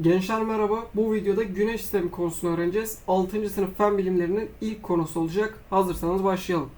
Gençler merhaba. Bu videoda güneş sistemi konusunu öğreneceğiz. 6. sınıf fen bilimlerinin ilk konusu olacak. Hazırsanız başlayalım.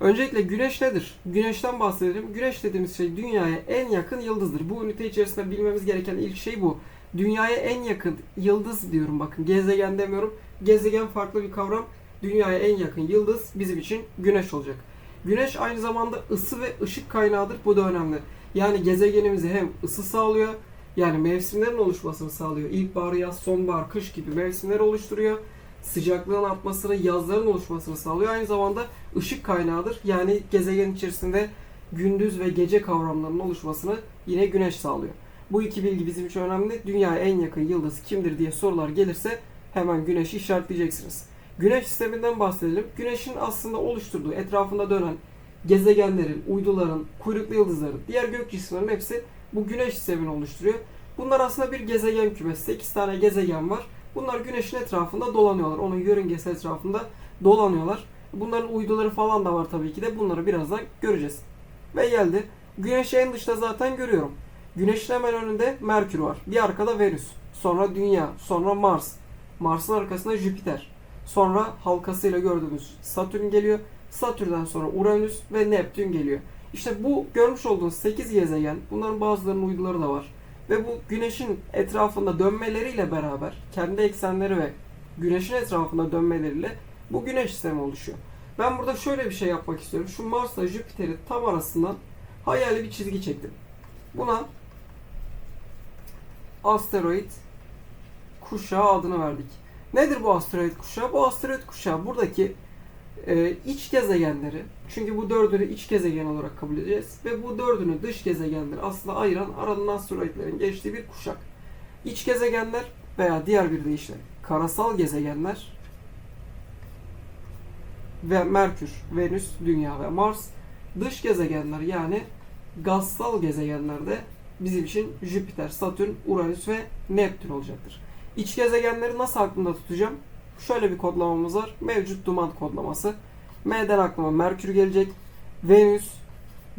Öncelikle güneş nedir? Güneşten bahsedelim. Güneş dediğimiz şey dünyaya en yakın yıldızdır. Bu ünite içerisinde bilmemiz gereken ilk şey bu. Dünyaya en yakın yıldız diyorum bakın. Gezegen demiyorum. Gezegen farklı bir kavram. Dünyaya en yakın yıldız bizim için güneş olacak. Güneş aynı zamanda ısı ve ışık kaynağıdır. Bu da önemli. Yani gezegenimize hem ısı sağlıyor yani mevsimlerin oluşmasını sağlıyor. İlkbahar, yaz, sonbahar, kış gibi mevsimleri oluşturuyor. Sıcaklığın artmasını, yazların oluşmasını sağlıyor. Aynı zamanda ışık kaynağıdır. Yani gezegen içerisinde gündüz ve gece kavramlarının oluşmasını yine güneş sağlıyor. Bu iki bilgi bizim için önemli. Dünyaya en yakın yıldız kimdir diye sorular gelirse hemen güneşi işaretleyeceksiniz. Güneş sisteminden bahsedelim. Güneşin aslında oluşturduğu, etrafında dönen gezegenlerin, uyduların, kuyruklu yıldızların, diğer gök cisimlerinin hepsi bu güneş sistemini oluşturuyor. Bunlar aslında bir gezegen kümesi. 8 tane gezegen var. Bunlar güneşin etrafında dolanıyorlar. Onun yörüngesi etrafında dolanıyorlar. Bunların uyduları falan da var tabii ki de. Bunları birazdan göreceğiz. Ve geldi. Güneşi en dışta zaten görüyorum. Güneşin hemen önünde Merkür var. Bir arkada Venüs. Sonra Dünya. Sonra Mars. Mars'ın arkasında Jüpiter. Sonra halkasıyla gördüğümüz Satürn geliyor. Satürn'den sonra Uranüs ve Neptün geliyor. İşte bu görmüş olduğunuz 8 gezegen, bunların bazılarının uyduları da var. Ve bu güneşin etrafında dönmeleriyle beraber, kendi eksenleri ve güneşin etrafında dönmeleriyle bu güneş sistemi oluşuyor. Ben burada şöyle bir şey yapmak istiyorum. Şu Mars'la Jüpiter'in tam arasından hayali bir çizgi çektim. Buna asteroid kuşağı adını verdik. Nedir bu asteroid kuşağı? Bu asteroid kuşağı buradaki e, iç gezegenleri, çünkü bu dördünü iç gezegen olarak kabul edeceğiz ve bu dördünü dış gezegenleri aslında ayıran aradan asteroidlerin geçtiği bir kuşak. İç gezegenler veya diğer bir deyişle karasal gezegenler ve Merkür, Venüs, Dünya ve Mars dış gezegenler yani gazsal gezegenlerde bizim için Jüpiter, Satürn, Uranüs ve Neptün olacaktır. İç gezegenleri nasıl aklımda tutacağım? Şöyle bir kodlamamız var. Mevcut duman kodlaması. M'den aklıma Merkür gelecek. Venüs,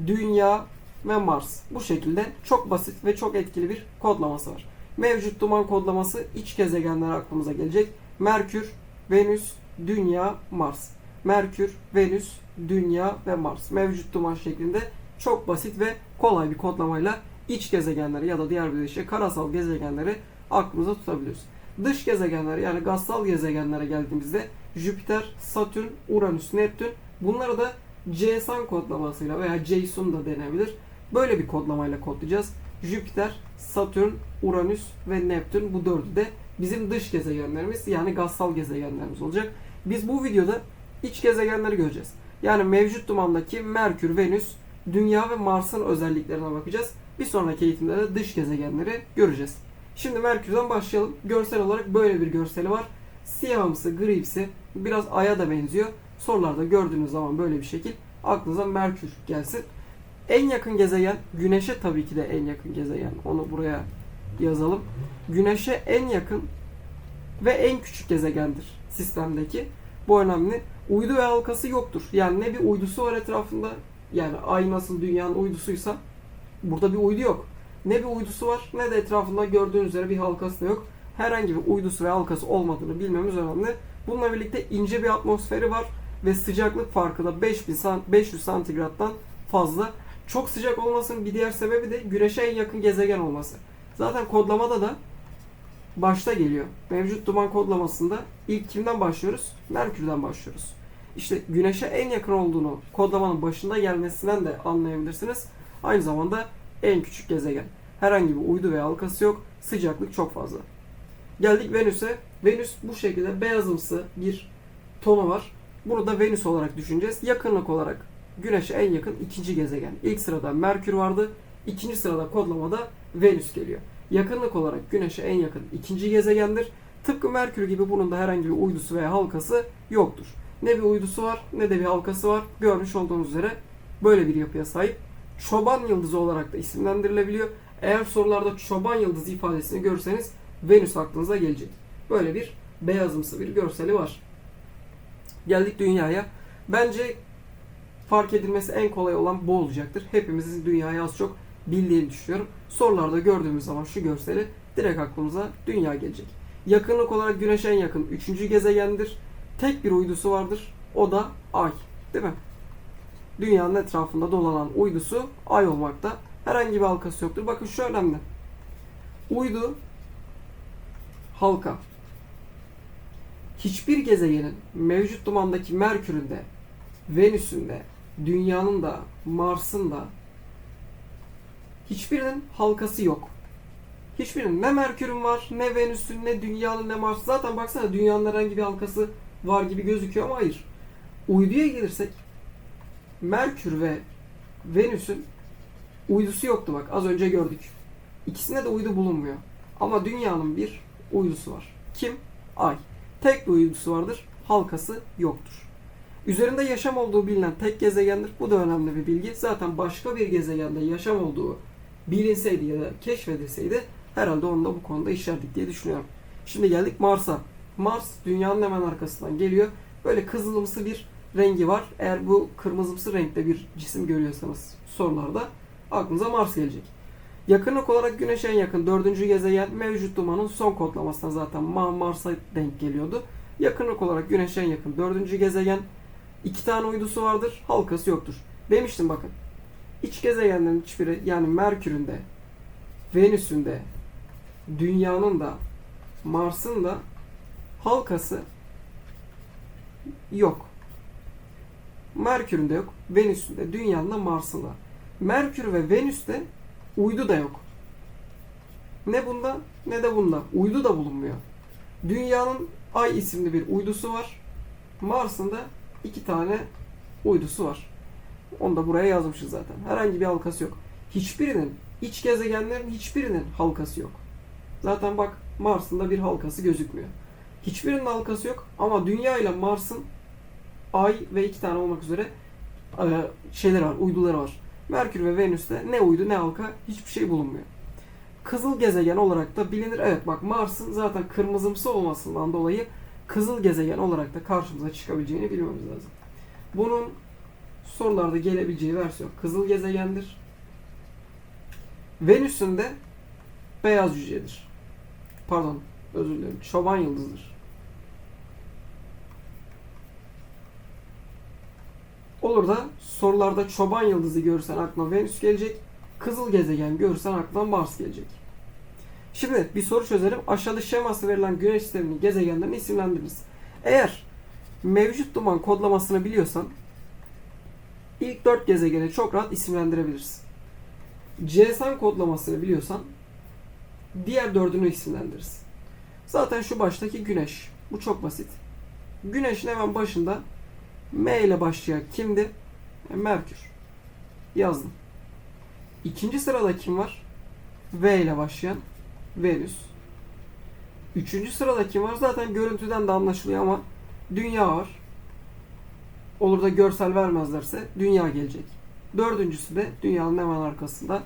Dünya ve Mars. Bu şekilde çok basit ve çok etkili bir kodlaması var. Mevcut duman kodlaması iç gezegenler aklımıza gelecek. Merkür, Venüs, Dünya, Mars. Merkür, Venüs, Dünya ve Mars. Mevcut duman şeklinde çok basit ve kolay bir kodlamayla iç gezegenleri ya da diğer bir deyişle karasal gezegenleri aklımıza tutabiliyoruz. Dış gezegenler yani gazsal gezegenlere geldiğimizde Jüpiter, Satürn, Uranüs, Neptün bunları da JSON kodlamasıyla veya JSON da denebilir. Böyle bir kodlamayla kodlayacağız. Jüpiter, Satürn, Uranüs ve Neptün bu dördü de bizim dış gezegenlerimiz yani gazsal gezegenlerimiz olacak. Biz bu videoda iç gezegenleri göreceğiz. Yani mevcut dumandaki Merkür, Venüs, Dünya ve Mars'ın özelliklerine bakacağız. Bir sonraki eğitimde de dış gezegenleri göreceğiz. Şimdi Merkür'den başlayalım. Görsel olarak böyle bir görseli var. Siyahımsı, grivsi, biraz aya da benziyor. Sorularda gördüğünüz zaman böyle bir şekil aklınıza Merkür gelsin. En yakın gezegen, Güneş'e tabii ki de en yakın gezegen. Onu buraya yazalım. Güneş'e en yakın ve en küçük gezegendir sistemdeki. Bu önemli. Uydu ve halkası yoktur. Yani ne bir uydusu var etrafında. Yani ay nasıl dünyanın uydusuysa burada bir uydu yok. Ne bir uydusu var ne de etrafında gördüğünüz üzere bir halkası da yok. Herhangi bir uydusu ve halkası olmadığını bilmemiz önemli. Bununla birlikte ince bir atmosferi var ve sıcaklık farkı da 5000 san- 500 santigrattan fazla. Çok sıcak olmasının bir diğer sebebi de güneşe en yakın gezegen olması. Zaten kodlamada da başta geliyor. Mevcut duman kodlamasında ilk kimden başlıyoruz? Merkür'den başlıyoruz. İşte güneşe en yakın olduğunu kodlamanın başında gelmesinden de anlayabilirsiniz. Aynı zamanda en küçük gezegen. Herhangi bir uydu veya halkası yok. Sıcaklık çok fazla. Geldik Venüs'e. Venüs bu şekilde beyazımsı bir tonu var. Bunu da Venüs olarak düşüneceğiz. Yakınlık olarak Güneş'e en yakın ikinci gezegen. İlk sırada Merkür vardı. İkinci sırada kodlamada Venüs geliyor. Yakınlık olarak Güneş'e en yakın ikinci gezegendir. Tıpkı Merkür gibi bunun da herhangi bir uydusu veya halkası yoktur. Ne bir uydusu var ne de bir halkası var. Görmüş olduğunuz üzere böyle bir yapıya sahip. Çoban yıldızı olarak da isimlendirilebiliyor. Eğer sorularda çoban yıldızı ifadesini görürseniz Venüs aklınıza gelecek. Böyle bir beyazımsı bir görseli var. Geldik dünyaya. Bence fark edilmesi en kolay olan bu olacaktır. Hepimizin dünyayı az çok bildiğini düşünüyorum. Sorularda gördüğümüz zaman şu görseli direkt aklımıza Dünya gelecek. Yakınlık olarak Güneş'e en yakın 3. gezegendir. Tek bir uydusu vardır. O da Ay. Değil mi? Dünyanın etrafında dolanan uydusu Ay olmakta. Herhangi bir halkası yoktur. Bakın şu önemli. Uydu halka. Hiçbir gezegenin mevcut dumandaki Merkür'ün de, Venüs'ün de, Dünya'nın da, Mars'ın da hiçbirinin halkası yok. Hiçbirinin ne Merkür'ün var, ne Venüs'ün, ne Dünya'nın, ne Mars. Zaten baksana Dünya'nın herhangi bir halkası var gibi gözüküyor ama hayır. Uyduya gelirsek Merkür ve Venüs'ün uydusu yoktu bak az önce gördük. İkisinde de uydu bulunmuyor. Ama Dünya'nın bir uydusu var. Kim? Ay. Tek bir uydusu vardır. Halkası yoktur. Üzerinde yaşam olduğu bilinen tek gezegendir. Bu da önemli bir bilgi. Zaten başka bir gezegende yaşam olduğu bilinseydi ya da keşfedilseydi herhalde onu da bu konuda işlerdik diye düşünüyorum. Şimdi geldik Mars'a. Mars dünyanın hemen arkasından geliyor. Böyle kızılımsı bir rengi var. Eğer bu kırmızımsı renkte bir cisim görüyorsanız sorularda aklınıza Mars gelecek. Yakınlık olarak Güneş'e en yakın dördüncü gezegen mevcut dumanın son kodlamasına zaten Ma Mars'a denk geliyordu. Yakınlık olarak Güneş'e en yakın dördüncü gezegen iki tane uydusu vardır, halkası yoktur. Demiştim bakın. İç gezegenlerin hiçbiri yani Merkür'ün de, Venüs'ün de, Dünya'nın da, Mars'ın da halkası yok. Merkür'ün de yok, Venüs'ün de, Dünya'nın da, Mars'ın da. Merkür ve Venüs'te uydu da yok. Ne bunda ne de bunda. Uydu da bulunmuyor. Dünyanın Ay isimli bir uydusu var. Mars'ın da iki tane uydusu var. Onu da buraya yazmışız zaten. Herhangi bir halkası yok. Hiçbirinin, iç gezegenlerin hiçbirinin halkası yok. Zaten bak Mars'ın da bir halkası gözükmüyor. Hiçbirinin halkası yok ama Dünya ile Mars'ın Ay ve iki tane olmak üzere e, şeyler var, uyduları var. Merkür ve Venüs'te ne uydu ne halka hiçbir şey bulunmuyor. Kızıl gezegen olarak da bilinir. Evet bak Mars'ın zaten kırmızımsı olmasından dolayı kızıl gezegen olarak da karşımıza çıkabileceğini bilmemiz lazım. Bunun sorularda gelebileceği versiyon kızıl gezegendir. Venüs'ün de beyaz cücedir. Pardon, özür dilerim. Çoban yıldızıdır. Olur da sorularda çoban yıldızı görürsen aklına Venüs gelecek. Kızıl gezegen görürsen aklına Mars gelecek. Şimdi bir soru çözelim. Aşağıda şeması verilen güneş sisteminin gezegenlerini isimlendiriniz. Eğer mevcut duman kodlamasını biliyorsan ilk dört gezegeni çok rahat isimlendirebilirsin. CSN kodlamasını biliyorsan diğer dördünü isimlendiririz. Zaten şu baştaki güneş. Bu çok basit. Güneşin hemen başında M ile başlayan kimdi? E, Merkür. Yazdım. İkinci sırada kim var? V ile başlayan Venüs. Üçüncü sırada kim var? Zaten görüntüden de anlaşılıyor ama Dünya var. Olur da görsel vermezlerse Dünya gelecek. Dördüncüsü de Dünya'nın hemen arkasında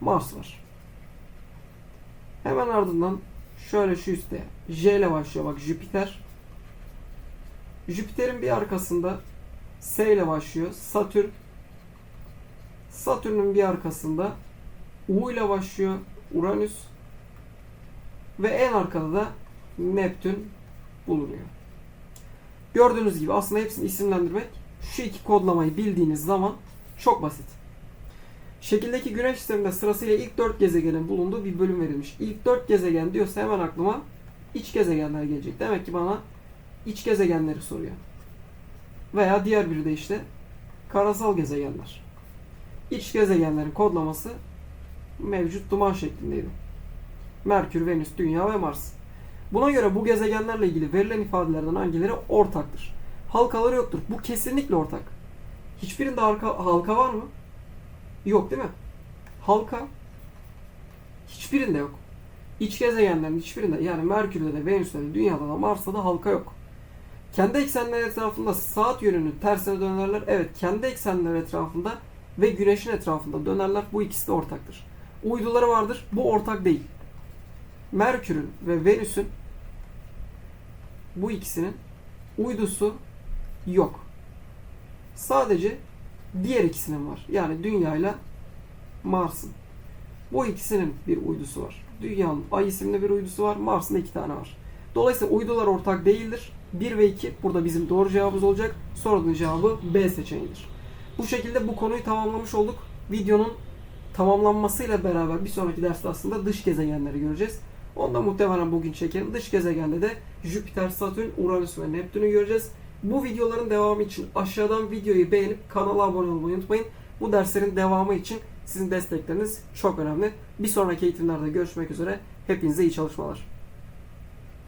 Mars var. Hemen ardından şöyle şu üstte J ile başlıyor bak Jüpiter. Jüpiter'in bir arkasında S ile başlıyor. Satürn. Satürn'ün bir arkasında U ile başlıyor. Uranüs. Ve en arkada da Neptün bulunuyor. Gördüğünüz gibi aslında hepsini isimlendirmek şu iki kodlamayı bildiğiniz zaman çok basit. Şekildeki güneş sisteminde sırasıyla ilk dört gezegenin bulunduğu bir bölüm verilmiş. İlk dört gezegen diyorsa hemen aklıma iç gezegenler gelecek. Demek ki bana iç gezegenleri soruyor. Veya diğer biri de işte karasal gezegenler. İç gezegenlerin kodlaması mevcut duman şeklindeydi. Merkür, Venüs, Dünya ve Mars. Buna göre bu gezegenlerle ilgili verilen ifadelerden hangileri ortaktır? Halkaları yoktur. Bu kesinlikle ortak. Hiçbirinde halka, halka var mı? Yok değil mi? Halka hiçbirinde yok. İç gezegenlerin hiçbirinde yani Merkür'de de, Venüs'te de, Dünya'da da, Mars'ta da halka yok. Kendi eksenleri etrafında saat yönünün tersine dönerler. Evet kendi eksenleri etrafında ve güneşin etrafında dönerler. Bu ikisi de ortaktır. Uyduları vardır. Bu ortak değil. Merkür'ün ve Venüs'ün bu ikisinin uydusu yok. Sadece diğer ikisinin var. Yani Dünya ile Mars'ın. Bu ikisinin bir uydusu var. Dünyanın Ay isimli bir uydusu var. Mars'ın iki tane var. Dolayısıyla uydular ortak değildir. 1 ve 2 burada bizim doğru cevabımız olacak. Sorunun cevabı B seçeneğidir. Bu şekilde bu konuyu tamamlamış olduk. Videonun tamamlanmasıyla beraber bir sonraki derste aslında dış gezegenleri göreceğiz. Onda muhtemelen bugün çekerim. Dış gezegende de Jüpiter, Satürn, Uranüs ve Neptün'ü göreceğiz. Bu videoların devamı için aşağıdan videoyu beğenip kanala abone olmayı unutmayın. Bu derslerin devamı için sizin destekleriniz çok önemli. Bir sonraki eğitimlerde görüşmek üzere. Hepinize iyi çalışmalar.